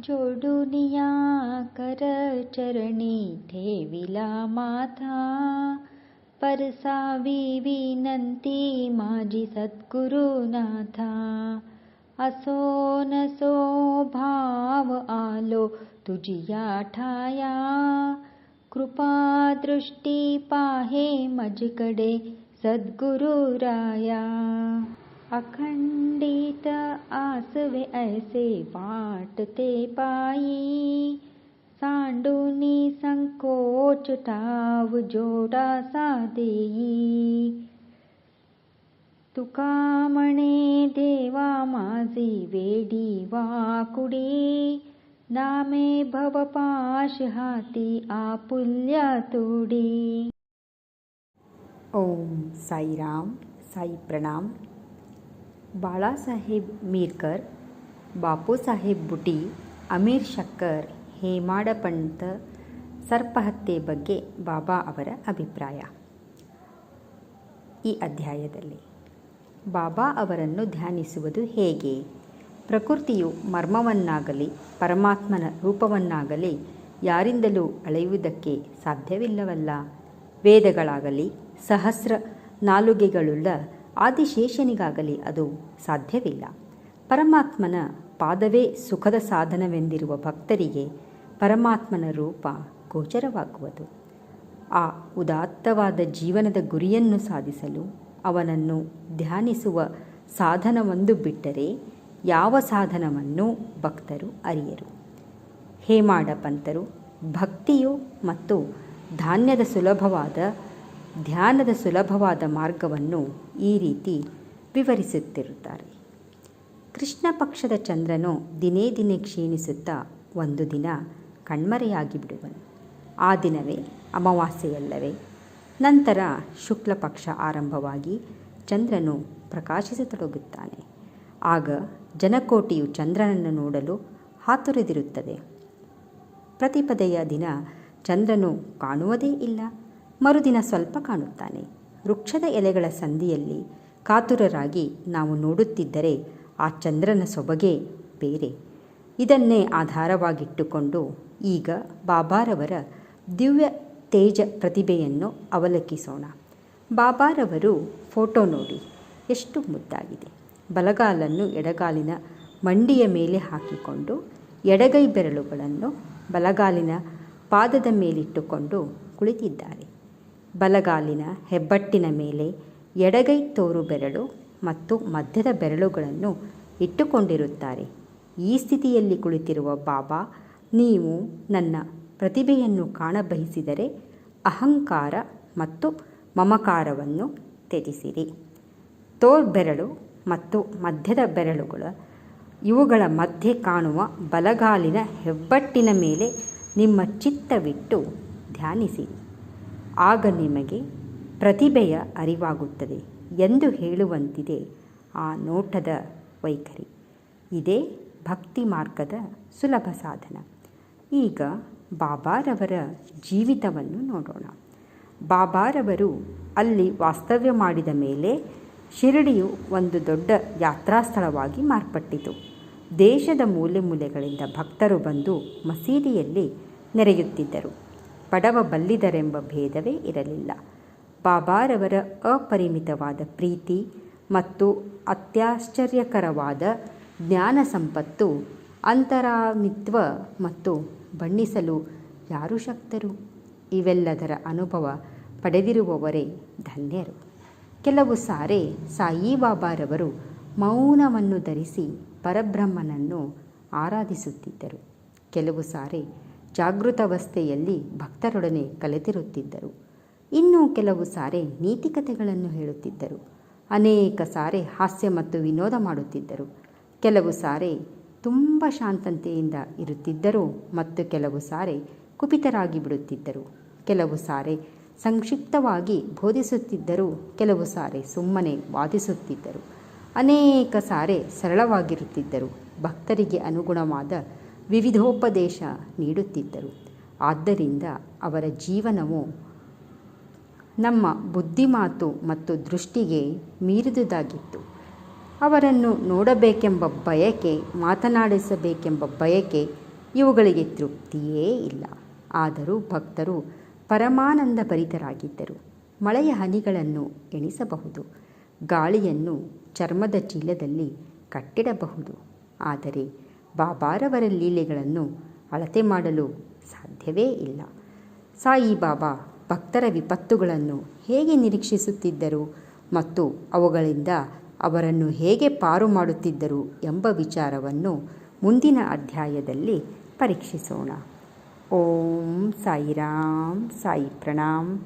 जोडुनिया कर चरणी ठेविला माथा. परसावी विनंती माझी सद्गुरुनाथा असो नसो भाव आलो तुझिया ठाया. कृपा दृष्टी पाहे मजकडे सद्गुरुराया अखंडित आसवे ऐसे वाटते पायी। सांडूनी संकोच टाव जोडा देई। तुका म्हणे देवा माझी वेडी वाकुडी। नामे भवपाश हाती आपुल्या तुडी। ओम साईराम साई प्रणाम ಬಾಳಾಸಾಹೇಬ್ ಮೀರ್ಕರ್, ಬಾಪುಸಾಹೇಬ್ ಬುಟಿ, ಅಮೀರ್ ಶಕ್ಕರ್, ಹೇಮಾಡ ಪಂತ್, ಸರ್ಪಹತ್ಯೆ ಬಗ್ಗೆ ಬಾಬಾ ಅವರ ಅಭಿಪ್ರಾಯ. ಈ ಅಧ್ಯಾಯದಲ್ಲಿ ಬಾಬಾ ಅವರನ್ನು ಧ್ಯಾನಿಸುವುದು ಹೇಗೆ? ಪ್ರಕೃತಿಯು ಮರ್ಮವನ್ನಾಗಲಿ, ಪರಮಾತ್ಮನ ರೂಪವನ್ನಾಗಲಿ ಯಾರಿಂದಲೂ ಅಳೆಯುವುದಕ್ಕೆ ಸಾಧ್ಯವಿಲ್ಲವಲ್ಲ. ವೇದಗಳಾಗಲಿ, ಸಹಸ್ರ ನಾಲುಗೆಗಳುಳ್ಳ ಆದಿಶೇಷನಿಗಾಗಲಿ ಅದು ಸಾಧ್ಯವಿಲ್ಲ. ಪರಮಾತ್ಮನ ಪಾದವೇ ಸುಖದ ಸಾಧನವೆಂದಿರುವ ಭಕ್ತರಿಗೆ ಪರಮಾತ್ಮನ ರೂಪ ಗೋಚರವಾಗುವುದು. ಆ ಉದಾತ್ತವಾದ ಜೀವನದ ಗುರಿಯನ್ನು ಸಾಧಿಸಲು ಅವನನ್ನು ಧ್ಯಾನಿಸುವ ಸಾಧನವೊಂದು ಬಿಟ್ಟರೆ ಯಾವ ಸಾಧನವನ್ನು ಭಕ್ತರು ಅರಿಯರು. ಹೇಮಾಡ ಪಂತರು ಭಕ್ತಿಯು ಮತ್ತು ಧಾನ್ಯದ ಸುಲಭವಾದ ಧ್ಯಾನದ ಸುಲಭವಾದ ಮಾರ್ಗವನ್ನು ಈ ರೀತಿ ವಿವರಿಸುತ್ತಿರುತ್ತಾರೆ. ಕೃಷ್ಣ ಪಕ್ಷದ ಚಂದ್ರನು ದಿನೇ ದಿನೇ ಕ್ಷೀಣಿಸುತ್ತಾ ಒಂದು ದಿನ ಕಣ್ಮರೆಯಾಗಿ ಬಿಡುವನು. ಆ ದಿನವೇ ಅಮಾವಾಸ್ಯೆಯಲ್ಲವೇ. ನಂತರ ಶುಕ್ಲ ಪಕ್ಷ ಆರಂಭವಾಗಿ ಚಂದ್ರನು ಪ್ರಕಾಶಿಸತೊಡಗುತ್ತಾನೆ. ಆಗ ಜನಕೋಟಿಯು ಚಂದ್ರನನ್ನು ನೋಡಲು ಹಾತೊರೆದಿರುತ್ತದೆ. ಪ್ರತಿಪದೆಯ ದಿನ ಚಂದ್ರನು ಕಾಣುವುದೇ ಇಲ್ಲ. ಮರುದಿನ ಸ್ವಲ್ಪ ಕಾಣುತ್ತಾನೆ. ವೃಕ್ಷದ ಎಲೆಗಳ ಸಂದಿಯಲ್ಲಿ ಕಾತುರರಾಗಿ ನಾವು ನೋಡುತ್ತಿದ್ದರೆ ಆ ಚಂದ್ರನ ಸೊಬಗೆ ಬೇರೆ. ಇದನ್ನೇ ಆಧಾರವಾಗಿಟ್ಟುಕೊಂಡು ಈಗ ಬಾಬಾರವರ ದಿವ್ಯ ತೇಜ ಪ್ರತಿಭೆಯನ್ನು ಅವಲೋಕಿಸೋಣ ಬಾಬಾರವರು ಫೋಟೋ ನೋಡಿ, ಎಷ್ಟು ಮುದ್ದಾಗಿದೆ. ಬಲಗಾಲನ್ನು ಎಡಗಾಲಿನ ಮಂಡಿಯ ಮೇಲೆ ಹಾಕಿಕೊಂಡು ಎಡಗೈ ಬೆರಳುಗಳನ್ನು ಬಲಗಾಲಿನ ಪಾದದ ಮೇಲಿಟ್ಟುಕೊಂಡು ಕುಳಿತಿದ್ದಾರೆ. ಬಲಗಾಲಿನ ಹೆಬ್ಬಟ್ಟಿನ ಮೇಲೆ ಎಡಗೈ ತೋರು ಬೆರಳು ಮತ್ತು ಮಧ್ಯದ ಬೆರಳುಗಳನ್ನು ಇಟ್ಟುಕೊಂಡಿರುತ್ತಾರೆ. ಈ ಸ್ಥಿತಿಯಲ್ಲಿ ಕುಳಿತಿರುವ ಬಾಬಾ, ನೀವು ನನ್ನ ಪ್ರತಿಭೆಯನ್ನು ಕಾಣಬಯಸಿದರೆ ಅಹಂಕಾರ ಮತ್ತು ಮಮಕಾರವನ್ನು ತ್ಯಜಿಸಿರಿ. ತೋರ್ಬೆರಳು ಮತ್ತು ಮಧ್ಯದ ಬೆರಳುಗಳು, ಇವುಗಳ ಮಧ್ಯೆ ಕಾಣುವ ಬಲಗಾಲಿನ ಹೆಬ್ಬಟ್ಟಿನ ಮೇಲೆ ನಿಮ್ಮ ಚಿತ್ತವಿಟ್ಟು ಧ್ಯಾನಿಸಿರಿ. ಆಗ ನಿಮಗೆ ಪ್ರತಿಭೆಯ ಅರಿವಾಗುತ್ತದೆ ಎಂದು ಹೇಳುವಂತಿದೆ ಆ ನೋಟದ ವೈಖರಿ. ಇದೇ ಭಕ್ತಿ ಮಾರ್ಗದ ಸುಲಭ ಸಾಧನ. ಈಗ ಬಾಬಾರವರ ಜೀವಿತವನ್ನು ನೋಡೋಣ. ಬಾಬಾರವರು ಅಲ್ಲಿ ವಾಸ್ತವ್ಯ ಮಾಡಿದ ಮೇಲೆ ಶಿರಡಿಯು ಒಂದು ದೊಡ್ಡ ಯಾತ್ರಾ ಸ್ಥಳವಾಗಿ ಮಾರ್ಪಟ್ಟಿತು. ದೇಶದ ಮೂಲೆ ಮೂಲೆಗಳಿಂದ ಭಕ್ತರು ಬಂದು ಮಸೀದಿಯಲ್ಲಿ ನೆರೆಯುತ್ತಿದ್ದರು. ಬಡವ ಬಲ್ಲಿದರೆಂಬ ಭೇದವೇ ಇರಲಿಲ್ಲ. ಬಾಬಾರವರ ಅಪರಿಮಿತವಾದ ಪ್ರೀತಿ ಮತ್ತು ಅತ್ಯಾಶ್ಚರ್ಯಕರವಾದ ಜ್ಞಾನ ಸಂಪತ್ತು ಅಂತರಾಮಿತ್ವ ಮತ್ತು ಬಣ್ಣಿಸಲು ಯಾರು ಶಕ್ತರು? ಇವೆಲ್ಲದರ ಅನುಭವ ಪಡೆದಿರುವವರೇ ಧನ್ಯರು. ಕೆಲವು ಸಾರೆ ಸಾಯಿಬಾಬಾರವರು ಮೌನವನ್ನು ಧರಿಸಿ ಪರಬ್ರಹ್ಮನನ್ನು ಆರಾಧಿಸುತ್ತಿದ್ದರು. ಕೆಲವು ಸಾರೆ ಜಾಗೃತಾವಸ್ಥೆಯಲ್ಲಿ ಭಕ್ತರೊಡನೆ ಕಲೆತಿರುತ್ತಿದ್ದರು. ಇನ್ನೂ ಕೆಲವು ಸಾರೆ ನೀತಿಕತೆಗಳನ್ನು ಹೇಳುತ್ತಿದ್ದರು. ಅನೇಕ ಸಾರೆ ಹಾಸ್ಯ ಮತ್ತು ವಿನೋದ ಮಾಡುತ್ತಿದ್ದರು. ಕೆಲವು ಸಾರೆ ತುಂಬ ಶಾಂತತೆಯಿಂದ ಇರುತ್ತಿದ್ದರು ಮತ್ತು ಕೆಲವು ಸಾರೆ ಕುಪಿತರಾಗಿ ಬಿಡುತ್ತಿದ್ದರು. ಕೆಲವು ಸಾರೆ ಸಂಕ್ಷಿಪ್ತವಾಗಿ ಬೋಧಿಸುತ್ತಿದ್ದರು, ಕೆಲವು ಸಾರೆ ಸುಮ್ಮನೆ ವಾದಿಸುತ್ತಿದ್ದರು. ಅನೇಕ ಸಾರೆ ಸರಳವಾಗಿರುತ್ತಿದ್ದರು. ಭಕ್ತರಿಗೆ ಅನುಗುಣವಾದ ವಿವಿಧೋಪದೇಶ ನೀಡುತ್ತಿದ್ದರು. ಆದ್ದರಿಂದ ಅವರ ಜೀವನವು ನಮ್ಮ ಬುದ್ಧಿಮಾತು ಮತ್ತು ದೃಷ್ಟಿಗೆ ಮೀರಿದುದಾಗಿತ್ತು. ಅವರನ್ನು ನೋಡಬೇಕೆಂಬ ಬಯಕೆ, ಮಾತನಾಡಿಸಬೇಕೆಂಬ ಬಯಕೆ ಇವುಗಳಿಗೆ ತೃಪ್ತಿಯೇ ಇಲ್ಲ. ಆದರೂ ಭಕ್ತರು ಪರಮಾನಂದ ಭರಿತರಾಗಿದ್ದರು ಮಳೆಯ ಹನಿಗಳನ್ನು ಎಣಿಸಬಹುದು. ಗಾಳಿಯನ್ನು ಚರ್ಮದ ಚೀಲದಲ್ಲಿ ಕಟ್ಟಿಡಬಹುದು. ಆದರೆ ಬಾಬಾರವರ ಲೀಲೆಗಳನ್ನು ಅಳತೆ ಮಾಡಲು ಸಾಧ್ಯವೇ ಇಲ್ಲ. ಸಾಯಿಬಾಬಾ ಭಕ್ತರ ವಿಪತ್ತುಗಳನ್ನು ಹೇಗೆ ನಿರೀಕ್ಷಿಸುತ್ತಿದ್ದರು ಮತ್ತು ಅವುಗಳಿಂದ ಅವರನ್ನು ಹೇಗೆ ಪಾರು ಮಾಡುತ್ತಿದ್ದರು ಎಂಬ ವಿಚಾರವನ್ನು ಮುಂದಿನ ಅಧ್ಯಾಯದಲ್ಲಿ ಪರೀಕ್ಷಿಸೋಣ. ಓಂ ಸಾಯಿರಾಮ್ ಸಾಯಿ ಪ್ರಣಾಮ್.